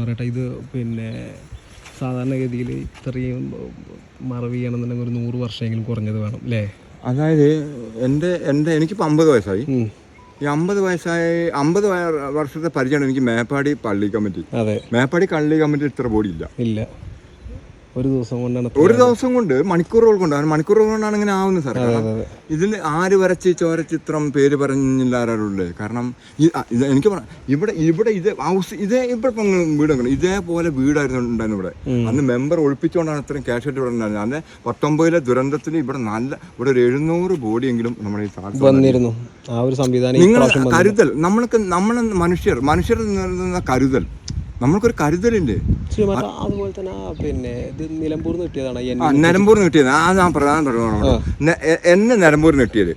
പറയട്ടെ ഇത് പിന്നെ സാധാരണഗതിയിൽ ഇത്രയും മറവ് ചെയ്യണമെന്നുണ്ടെങ്കിൽ ഒരു നൂറ് വർഷമെങ്കിലും കുറഞ്ഞത് വേണം അല്ലേ? അതായത് എന്റെ എന്റെ എനിക്കിപ്പോൾ അമ്പത് വയസ്സായി. ഈ അമ്പത് വയസ്സായ അമ്പത് വർഷത്തെ പരിചയമാണ് എനിക്ക് മേപ്പാടി പള്ളി കമ്മിറ്റി. അതെ. മേപ്പാടി പള്ളി കമ്മിറ്റി ഇത്ര ബോഡി ഇല്ല ഇല്ല. ഒരു ദിവസം കൊണ്ടാണ് ഒരു ദിവസം കൊണ്ട് മണിക്കൂറുകൾ കൊണ്ടാണ്. മണിക്കൂറുകൾ കൊണ്ടാണ് ഇങ്ങനെ ആവുന്നത് സാർ കാരണം അതെ. ആര് വരച്ച് ചോര ചോരചിത്രം പേര് പറഞ്ഞില്ല ആരാളുള്ളേ കാരണം എനിക്ക് ഇവിടെ ഇവിടെ ഇത് ഹൗസ് ഇതേ ഇവിടെ ഇപ്പം വീട് വെക്കണം ഇതേപോലെ വീടായിരുന്നു ഉണ്ടായിരുന്നു ഇവിടെ. അന്ന് മെമ്പർ ഒഴിപ്പിച്ചുകൊണ്ടാണ് ഇത്രയും ക്യാഷ് ആയിട്ട് ഇവിടെ ഉണ്ടായിരുന്നത്. അന്ന് പത്തൊമ്പതിലെ ദുരന്തത്തിൽ ഇവിടെ നല്ല ഇവിടെ ഒരു എഴുന്നൂറ് ബോഡിയെങ്കിലും നമ്മുടെ ഈ സാധനം വന്നിരുന്നു. ആ ഒരു സംവിധാനം നിങ്ങൾ. കരുതൽ. നമ്മൾക്ക് നമ്മൾ മനുഷ്യർ മനുഷ്യർ കരുതൽ. നമ്മൾക്കൊരു കരുതലുണ്ട്. ശ്രീ മറ്റേ അതുപോലെ തന്നെ പിന്നെ ഇത് നിലമ്പൂർന്ന് കിട്ടിയതാണ് കിട്ടിയത്. ആ ഞാൻ പ്രധാന എന്നെ നിലമ്പൂർന്ന് കിട്ടിയത്.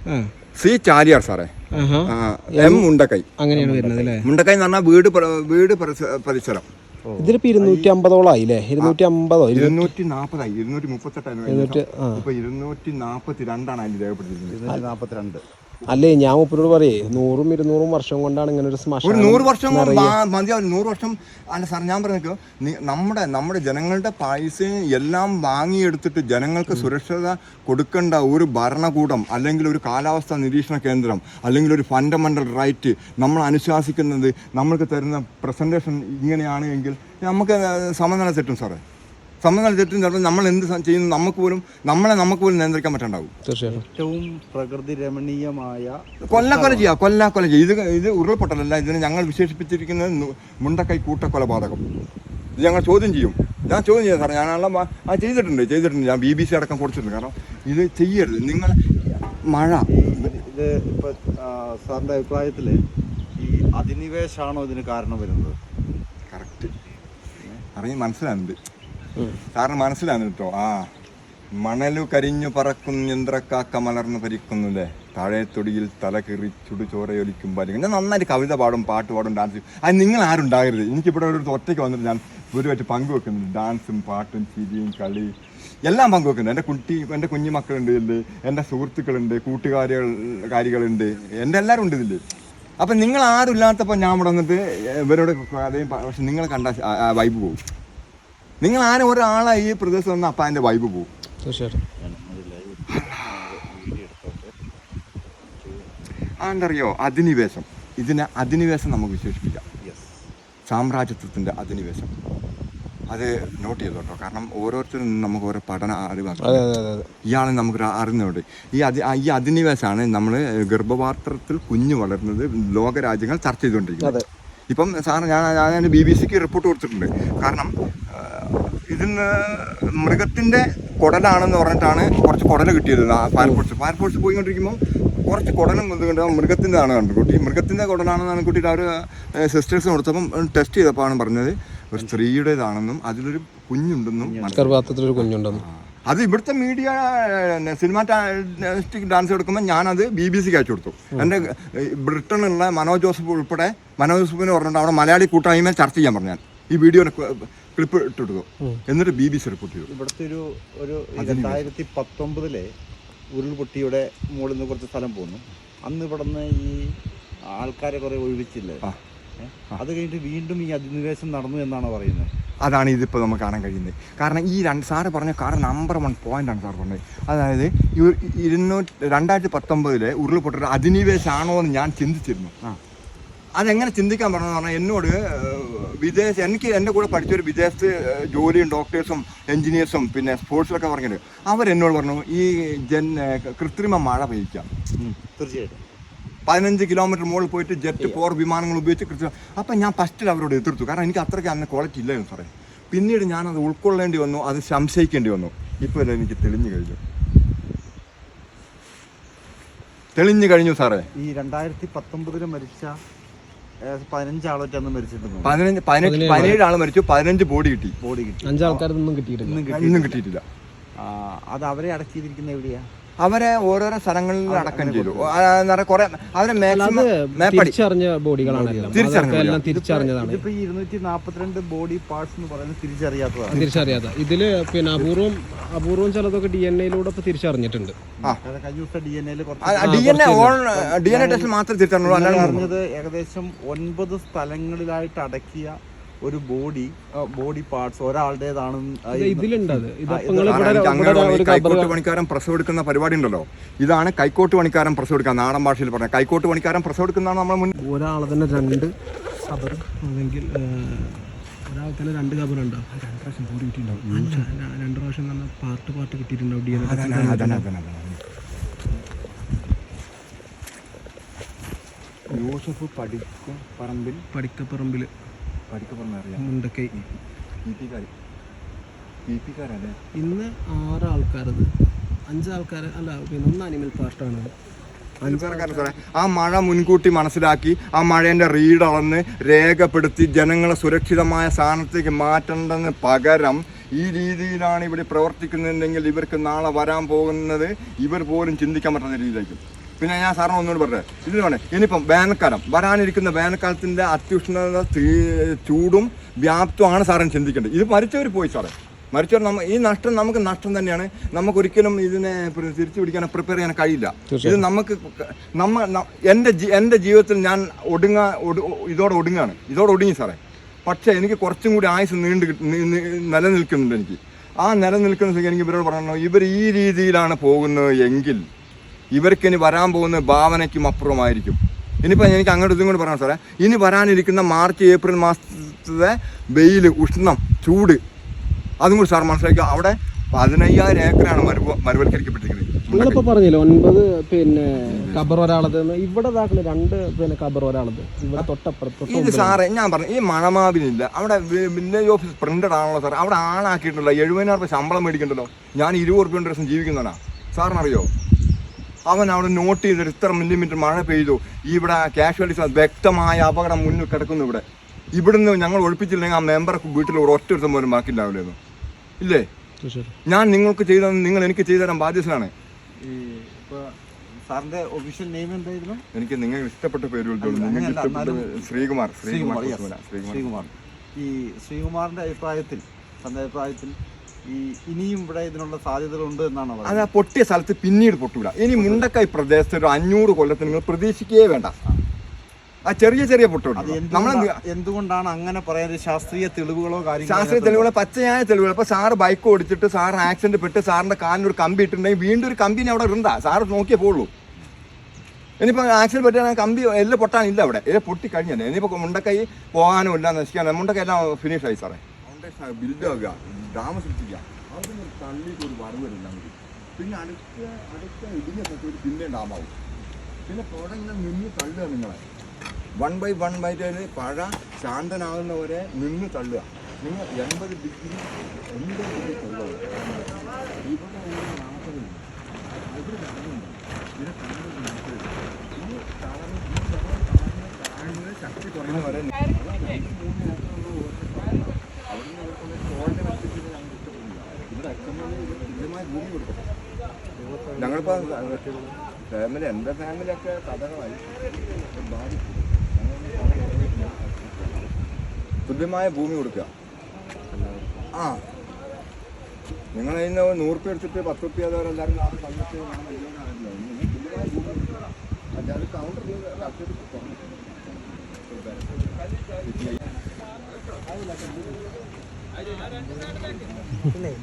സി ചാലിയാർ സാറേ. എം മുണ്ടക്കൈ. അങ്ങനെയാണ് വരുന്നത് അല്ലേ? മുണ്ടക്കൈ എന്ന് പറഞ്ഞാൽ വീട് വീട് പരിസരം. ഇതിലിപ്പോ ഇരുന്നൂറ്റി അമ്പതോളായി അല്ലേ? ഇരുന്നൂറ്റി അമ്പതോ ഇരു- ഇരുന്നൂറ്റി നാപ്പതായി ഇരുന്നൂറ്റി മുപ്പത്തെട്ടായിരുന്നു ഇരുന്നൂറ്റി നാപ്പത്തി ഇപ്പൊ ഇരുന്നൂറ്റി നാൽപ്പത്തി രണ്ടാണ് അതിൽ രേഖപ്പെടുത്തിയിരിക്കുന്നത്. നാൽപ്പത്തിരണ്ട് അല്ലേ ഞാൻ മുപ്പരോട് പറയേ നൂറും ഇരുന്നൂറും വർഷം കൊണ്ടാണ് ഇങ്ങനെ ഒരു ഒരു നൂറ് വർഷം മാ- മതിയാവും നൂറ് വർഷം. അല്ല സാർ ഞാൻ പറഞ്ഞു നമ്മുടെ നമ്മുടെ ജനങ്ങളുടെ പൈസ എല്ലാം വാങ്ങിയെടുത്തിട്ട് ജനങ്ങൾക്ക് സുരക്ഷത കൊടുക്കേണ്ട ഒരു ഭരണകൂടം അല്ലെങ്കിൽ ഒരു കാലാവസ്ഥാ നിരീക്ഷണ കേന്ദ്രം അല്ലെങ്കിൽ ഒരു ഫണ്ടമെന്റൽ റൈറ്റ് നമ്മൾ അനുശാസിക്കുന്നത് നമ്മൾക്ക് തരുന്ന പ്രസന്റേഷൻ ഇങ്ങനെയാണ് എങ്കിൽ നമുക്ക് സമാധാനം തെറ്റും സാറേ. സമനില തെറ്റും ചിലപ്പോൾ നമ്മൾ എന്ത് ചെയ്യുന്നു നമുക്ക് പോലും നമ്മളെ നമുക്ക് പോലും നിയന്ത്രിക്കാൻ പറ്റണ്ടാവും. തീർച്ചയായിട്ടും. ഏറ്റവും പ്രകൃതി രമണീയമായ കൊല്ലക്കൊല ചെയ്യുക കൊല്ലാക്കൊല ചെയ്യുക ഇത് ഇത് ഉരുൾപൊട്ടലല്ല ഇതിനെ ഞങ്ങൾ വിശേഷിപ്പിച്ചിരിക്കുന്നത് മുണ്ടക്കൈ കൂട്ടക്കൊലപാതകം ഇത് ഞങ്ങൾ ചോദ്യം ചെയ്യും. ഞാൻ ചോദ്യം ചെയ്യാം സാറേ. ഞാനുള്ള മ- ആ ചെയ്തിട്ടുണ്ട് ചെയ്തിട്ടുണ്ട്. ഞാൻ ബി ബി സി അടക്കം കൊടുത്തിട്ടുണ്ട്. കാരണം ഇത് ചെയ്യരുത്. നിങ്ങൾ മഴ. ഇത് ഇപ്പൊ സാറിന്റെ അഭിപ്രായത്തിൽ ഈ അധിനിവേശാണോ ഇതിന് കാരണം വരുന്നത്? കറക്റ്റ്. അറിയാൻ മനസ്സിലാകുന്നുണ്ട് സാറിന് മനസ്സിലാണ് കേട്ടോ ആ മണലു കരിഞ്ഞു പറക്കും യന്ത്രക്കാക്ക മലർന്നു ഭരിക്കുന്നു അല്ലേ താഴെ തൊടിയിൽ തല കീറി ചുടു ചോരയൊലിക്കും ബാലിക്കും ഞാൻ നന്നായിട്ട് കവിത പാടും പാട്ട് പാടും ഡാൻസ് ചെയ്യും. അത് നിങ്ങൾ ആരുണ്ടാകരുത് എനിക്കിവിടെ ഒരു ഒറ്റയ്ക്ക് വന്നിട്ട് ഞാൻ ഗുരുവായിട്ട് പങ്കുവെക്കുന്നുണ്ട്. ഡാൻസും പാട്ടും ചിരിയും കളി എല്ലാം പങ്കുവെക്കുന്നുണ്ട്. എന്റെ കുട്ടി എന്റെ കുഞ്ഞു മക്കളുണ്ട് ഇതിൽ എന്റെ സുഹൃത്തുക്കളുണ്ട് കൂട്ടുകാരികൾ കാര്യങ്ങളുണ്ട്. എന്റെ എല്ലാവരും ഉണ്ട് ഇതിൽ അപ്പം നിങ്ങൾ ആരും ഇല്ലാത്തപ്പോൾ ഞാൻ ഇവിടെ വന്നിട്ട് ഇവരോട് അതേ പക്ഷെ നിങ്ങൾ കണ്ട വൈബ് പോകും നിങ്ങൾ ആരും ഒരാളായി ഈ പ്രദേശത്ത് വന്ന അപ്പം അതിന്റെ വൈബ് പോകും തീർച്ചയായിട്ടും. അതെന്തറിയോ? അധിനിവേശം. ഇതിനെ അധിനിവേശം നമുക്ക് വിശേഷിപ്പിക്കാം. യെസ് സാമ്രാജ്യത്വത്തിന്റെ അധിനിവേശം. അത് നോട്ട് ചെയ്തു കേട്ടോ കാരണം ഓരോരുത്തരും നമുക്ക് ഓരോ പഠന അതെ ഇയാളെ നമുക്ക് അറിഞ്ഞുകൊണ്ട് ഈ അതി ഈ അധിനിവേശമാണ് നമ്മൾ ഗർഭപാത്രത്തിൽ കുഞ്ഞു വളരുന്നത് ലോകരാജ്യങ്ങൾ ചർച്ച ചെയ്തുകൊണ്ടിരിക്കുന്നത്. ഇപ്പം സാറ് ഞാൻ ഞാൻ ബി ബി സിക്ക് റിപ്പോർട്ട് കൊടുത്തിട്ടുണ്ട്. കാരണം ഇതിന്ന് മൃഗത്തിന്റെ കുടലാണെന്ന് പറഞ്ഞിട്ടാണ് കുറച്ച് കുടൽ കിട്ടിയത്. ഫയർഫോഴ്സ്. ഫയർഫോഴ്സ് പോയിക്കൊണ്ടിരിക്കുമ്പോൾ കുറച്ച് കുടലും ഇത് മൃഗത്തിന്റെതാണ് മൃഗത്തിന്റെ ആണ് കണ്ടു കുട്ടി. മൃഗത്തിന്റെ കുടലാണെന്നാണ് കൂട്ടിയിട്ട് അവർ സിസ്റ്റേഴ്സ് കൊടുത്തപ്പം ടെസ്റ്റ് ചെയ്തപ്പോഴാണ് പറഞ്ഞത്. ഒരു സ്ത്രീയുടേതാണെന്നും അതിലൊരു കുഞ്ഞുണ്ടെന്നും മനസ്സിലായി. കുഞ്ഞുണ്ടെന്നും. അത് ഇവിടുത്തെ മീഡിയ സിനിമാറ്റിക് ഡാൻസ് എടുക്കുമ്പോൾ ഞാനത് ബി ബി സിക്ക് അയച്ചു കൊടുത്തു. എന്റെ ബ്രിട്ടനിലുള്ള മനോജ് ജോസഫ് ഉൾപ്പെടെ മനോജ് ജോസഫിന് പറഞ്ഞിട്ട് അവിടെ മലയാളി കൂട്ടായ്മ ചർച്ച ചെയ്യാൻ പറഞ്ഞു ഞാൻ ഈ വീഡിയോ ക്ലിപ്പ് ഇട്ടിടുക എന്നിട്ട് ബി ബി സി റിപ്പോർട്ട് ചെയ്യും ഇവിടുത്തെ ഒരു ഒരു രണ്ടായിരത്തി പത്തൊമ്പതിലെ ഉരുൾപൊട്ടിയുടെ മുകളിൽ നിന്ന് കുറച്ച് സ്ഥലം പോന്നു. അന്ന് ഇവിടുന്ന് ഈ ആൾക്കാരെ കുറെ ഒഴിവിച്ചില്ലേ? അത് കഴിഞ്ഞിട്ട് വീണ്ടും ഈ അധിനിവേശം നടന്നു എന്നാണ് പറയുന്നത്? അതാണ് ഇതിപ്പോൾ നമുക്ക് കാണാൻ കഴിയുന്നത്. കാരണം ഈ രണ്ട് സാറ് പറഞ്ഞ കാരണം നമ്പർ വൺ പോയിന്റാണ് സാർ പറഞ്ഞത്. അതായത് ഇരുന്നൂറ്റി രണ്ടായിരത്തി പത്തൊമ്പതിലെ ഉരുൾപൊട്ടൽ അധിനിവേശമാണോ എന്ന് ഞാൻ ചിന്തിച്ചിരുന്നു. അതെങ്ങനെ ചിന്തിക്കാൻ പറഞ്ഞതെന്ന് പറഞ്ഞാൽ എന്നോട് വിദേശ എനിക്ക് എന്റെ കൂടെ പഠിച്ചൊരു വിദേശത്ത് ജോലിയും ഡോക്ടേഴ്സും എൻജിനീയേഴ്സും പിന്നെ സ്പോർട്സിലൊക്കെ അവർ അവരെന്നോട് പറഞ്ഞു ഈ ജൻ കൃത്രിമ മഴ പെയ്യിക്കാം തീർച്ചയായിട്ടും. പതിനഞ്ച് കിലോമീറ്റർ മുകളിൽ പോയിട്ട് ജെറ്റ് പോർ വിമാനങ്ങൾ ഉപയോഗിച്ച് കൃത്യം അപ്പം ഞാൻ ഫസ്റ്റിൽ അവരോട് എതിർത്തു കാരണം എനിക്ക് അത്രയ്ക്ക് അന്ന് ക്വാളിറ്റി ഇല്ലായിരുന്നു സാറേ. പിന്നീട് ഞാനത് ഉൾക്കൊള്ളേണ്ടി വന്നു അത് സംശയിക്കേണ്ടി വന്നു. ഇപ്പോൾ എനിക്ക് തെളിഞ്ഞു കഴിഞ്ഞു. തെളിഞ്ഞു കഴിഞ്ഞു സാറേ. ഈ രണ്ടായിരത്തി പത്തൊമ്പതിൽ മരിച്ച മരിച്ചിട്ടുണ്ടോ പതിനഞ്ച് പതിനെട്ട് പതിനേഴ് ആൾ മരിച്ചു പതിനഞ്ച് ബോഡി കിട്ടി. ബോഡി കിട്ടി. അഞ്ചാൾക്കാരൊന്നും കിട്ടിയിട്ടില്ല. ഇന്നും ഇന്നും കിട്ടിയിട്ടില്ല. ആ, അത് അവരെ അടച്ചിരിക്കുന്ന എവിടെയാ? അവരെ ഓരോരോ സ്ഥലങ്ങളിൽ അടക്കം ചെയ്തു കുറെ അവരെ മാക്സിമം തിരിച്ചറിഞ്ഞ ബോഡികളാണ് എല്ലാം തിരിച്ചറിഞ്ഞ എല്ലാം തിരിച്ചറിഞ്ഞതാണ്. ഇപ്പൊ ഈ ഇരുന്നൂറ്റി നാപ്പത്തിരണ്ട് ബോഡി പാർട്സ് എന്ന് പറയുന്നത് തിരിച്ചറിയാത്തതാണ്. തിരിച്ചറിയാത്ത. ഇതിൽ പിന്നെ അപൂർവം അപൂർവം ചിലതൊക്കെ ഡി എൻ എയിലൂടെ ഇപ്പൊ തിരിച്ചറിഞ്ഞിട്ടുണ്ട്. അത് കഴിഞ്ഞ ദിവസം D N A on D N A test ഞാൻ അറിഞ്ഞത് ഏകദേശം ഒൻപത് സ്ഥലങ്ങളിലായിട്ട് അടക്കിയ ഒരു ബോഡി ബോഡി പാർട്സ് ഒരാളുടേതാണ് കൈക്കോട്ട് പണിക്കാരൻ പ്രസവെടുക്കുന്ന പരിപാടി ഉണ്ടല്ലോ. ഇതാണ് കൈക്കോട്ട് പണിക്കാരൻ പ്രസവെടുക്കുക നാടൻ ഭാഷയിൽ പറഞ്ഞ. കൈക്കോട്ട് പണിക്കാരൻ പ്രസവെടുക്കുന്നതാണ് നമ്മൾ മുന്നിൽ ഒരാളെ തന്നെ രണ്ട് കബർ അല്ലെങ്കിൽ ഒരാൾക്ക് തന്നെ രണ്ട് രണ്ട് പ്രാവശ്യം ബോഡി കിട്ടിയിട്ടുണ്ടാവും. രണ്ട് പ്രാവശ്യം തന്നെ പാർട്ട് പാർട്ട് കിട്ടിയിട്ടുണ്ടാവും. യൂസഫ് പഠിക്കും പറമ്പിൽ. പടിക്കപ്പറമ്പിൽ പഠിക്കപ്പറമ്പ് അറിയാം മുണ്ടക്കൈ ഇന്ന് ആറ് ആൾക്കാരത് അഞ്ചാൾക്കാർ അല്ല പിന്നെ ഒന്ന് അനിമൽ പാർട്ടാണ് ആ മഴ മുൻകൂട്ടി മനസ്സിലാക്കി ആ മഴേന്റെ റീഡ് അളന്ന് രേഖപ്പെടുത്തി ജനങ്ങളെ സുരക്ഷിതമായ സ്ഥാനത്തേക്ക് മാറ്റേണ്ടെന്ന് പകരം ഈ രീതിയിലാണ് ഇവിടെ പ്രവർത്തിക്കുന്നതെങ്കിൽ ഇവർക്ക് നാളെ വരാൻ പോകുന്നത് ഇവർ പോലും ചിന്തിക്കാൻ പറ്റുന്ന രീതിയിലേക്കും പിന്നെ ഞാൻ സാറിന് ഒന്നുകൂടി പറഞ്ഞത് ഇതിന് വേണേ ഇനിയിപ്പം വേനൽക്കാലം വരാനിരിക്കുന്ന വേനൽക്കാലത്തിന്റെ അത്യുഷ്ണത തീ- ചൂടും വ്യാപ്തമാണ് സാറിന് ചിന്തിക്കേണ്ടത്. ഇത് മരിച്ചവർ പോയി സാറേ. മരിച്ചവർ നമ്മ ഈ നഷ്ടം നമുക്ക് നഷ്ടം തന്നെയാണ്. നമുക്ക് ഒരിക്കലും ഇതിനെ തിരിച്ചു പിടിക്കാൻ പ്രിപ്പയർ ചെയ്യാൻ കഴിയില്ല. ഇത് നമുക്ക് നമ്മ എന്റെ എന്റെ ജീവിതത്തിൽ ഞാൻ ഒടുങ്ങ ഒടു- ഇതോടെ ഒടുങ്ങാണ്. ഇതോടെ ഒടുങ്ങി സാറേ. പക്ഷേ എനിക്ക് കുറച്ചും കൂടി ആയുസ് നീണ്ടു നിലനിൽക്കുന്നുണ്ട് എനിക്ക്. ആ നിലനിൽക്കുന്ന എനിക്ക് ഇവരോട് പറയണോ ഇവർ ഈ രീതിയിലാണ് പോകുന്നത് എങ്കിൽ ഇവർക്ക് ഇനി വരാൻ പോകുന്ന ഭാവനയ്ക്കും അപ്പുറമായിരിക്കും. ഇനിയിപ്പോൾ എനിക്ക് അങ്ങോട്ട് ഇതും കൂടി പറയാം സാറേ. ഇനി വരാനിരിക്കുന്ന മാർച്ച് ഏപ്രിൽ മാസത്തെ വെയിൽ ഉഷ്ണം ചൂട് അതും കൂടി സാർ മനസ്സിലാക്കുക. അവിടെ പതിനയ്യായിരം ഏക്കറാണ് മരുവ മരുവൽക്കരിക്കപ്പെട്ടിരിക്കുന്നത്. നിങ്ങളിപ്പോൾ പറഞ്ഞില്ലേ ഒൻപത് പിന്നെ കബർ ഒരാളത്. ഇവിടെ രണ്ട് പിന്നെ കബർ ഒരാളത്. ഇവിടെ തൊട്ടപ്പുറത്ത് തൊട്ട് ഇത് സാറേ ഞാൻ പറഞ്ഞു ഈ മണമാവിനില്ല. അവിടെ വില്ലേജ് ഓഫീസ് പ്രിന്റഡ് ആണല്ലോ സാർ അവിടെ ആളാക്കിയിട്ടുണ്ടല്ലോ. എഴുപതിനായിരം രൂപ ശമ്പളം മേടിക്കണ്ടല്ലോ. ഞാൻ ഇരുപത് റുപ്യ ദിവസം ജീവിക്കുന്നവനാ. സാറിനറിയോ? അവൻ അവിടെ നോട്ട് ചെയ്തൊരു ഇത്ര മില്ലിമീറ്റർ മഴ പെയ്തു. ഇവിടെ കാഷ്വാലിറ്റീസ് വ്യക്തമായ അപകടം മുന്നിൽ കിടക്കുന്നു ഇവിടെ. ഇവിടുന്ന് ഞങ്ങൾ ഒഴിപ്പിച്ചില്ലെങ്കിൽ ആ മെമ്പർ വീട്ടിൽ ഒരു ഒറ്റ ഒരുത്തം പോലും ബാക്കിയില്ലാവില്ലായിരുന്നു. ഇല്ലേ? ഞാൻ നിങ്ങൾക്ക് ചെയ്ത നിങ്ങൾ എനിക്ക് ചെയ്തു തരാൻ ബാധ്യസ്ഥനാണ്. ഈ ഇപ്പൊ സാറിന്റെ ഒഫീഷ്യൽ നെയിം എന്തായിരുന്നു? എനിക്ക് നിങ്ങൾ ഇഷ്ടപ്പെട്ട പേര് ശ്രീകുമാർ. ശ്രീകുമാർ ശ്രീകുമാർ. ഈ ശ്രീകുമാറിന്റെ അഭിപ്രായത്തിൽ തന്റെ അഭിപ്രായത്തിൽ ഈ ഇനിയും ഇവിടെ ഇതിനുള്ള സാധ്യതകളുണ്ട് എന്നാണ് അത് ആ പൊട്ടിയ സ്ഥലത്ത് പിന്നീട് പൊട്ടൂല. ഇനി മുണ്ടക്കായി പ്രദേശത്ത് ഒരു അഞ്ഞൂറ് കൊല്ലത്തിന് നിങ്ങൾ പ്രതീക്ഷിക്കുകയേ വേണ്ട. ആ ചെറിയ ചെറിയ പൊട്ടുണ്ട്. നമ്മൾ എന്തുകൊണ്ടാ- എന്തുകൊണ്ടാണ് അങ്ങനെ പറയാൻ ശാസ്ത്രീയ തെളിവുകളോ കാര്യങ്ങളോ ശാസ്ത്രീയ തെളിവുകളോ പച്ചയായ തെളിവുകൾ ഇപ്പൊ സാറ് ബൈക്ക് ഓടിച്ചിട്ട് സാർ ആക്സിഡന്റ് പെട്ട് സാറിന്റെ കാലിന് ഒരു കമ്പി ഇട്ടിട്ടുണ്ടെങ്കിൽ വീണ്ടും ഒരു കമ്പിനെ അവിടെ ഇരുന്നാ സാറ് നോക്കിയേ പോളൂ ഇനിയിപ്പോൾ ആക്സിഡന്റ് പറ്റിയാൽ കമ്പി എല്ലാം പൊട്ടാനില്ല അവിടെ. എല്ലാം പൊട്ടി കഴിഞ്ഞല്ലേ? ഇനിയിപ്പോൾ മുണ്ടക്കൈ പോകാനും ഇല്ല നശിക്കാനും മുണ്ടക്കൈ എല്ലാം ഫിനിഷായി ആയി സാറേ. ബിൽഡ് ആകുക ഡാം സൃഷ്ടിക്കുക. അവിടെ തള്ളിയിട്ട് ഒരു വറവ് വരില്ല നമുക്ക് പിന്നെ അടുത്ത അടുത്ത ഇടിഞ്ഞ സ്ഥലത്ത് പിന്നെ ഡാമാവും. പിന്നെ പുഴ ഇങ്ങനെ നിന്ന് തള്ളുക നിങ്ങളെ. വൺ ബൈ വൺ ബൈ പഴ ശാന്തനാകുന്നവരെ നിന്ന് തള്ളുക. നിങ്ങൾ എൺപത് ഡിഗ്രി എൺപത് ഡിഗ്രി തള്ളുക. ഇവിടെ ഒരു നാൽപ്പത് അതിൽ കടന്നുണ്ട് ഇതിനെ കടന്നു നാൽപ്പത് ഈ താഴ്ന്ന് ശക്തി കുറയുന്നവരെ അവിടുന്ന് ഇവർക്കൊന്ന് ചോറിന്റെ വെച്ചിട്ട് ഞങ്ങൾ ഇഷ്ടപ്പെടില്ല ഇവിടെ അച്ഛമ്മ തുല്യമായ ഭൂമി കൊടുക്കും ഞങ്ങളിപ്പോ ഫാമിലി ഒക്കെ കഥകളായി ബാധിക്കും തുല്യമായ ഭൂമി കൊടുക്കുക. ആ. നിങ്ങൾ അതിന് നൂറ് റുപ്യ എടുത്തിട്ട് പത്ത് റുപ്യ എല്ലാവരും നാളെ കൊടുക്കുക. അല്ലാതെ കൗണ്ടർ ഇല്ലേ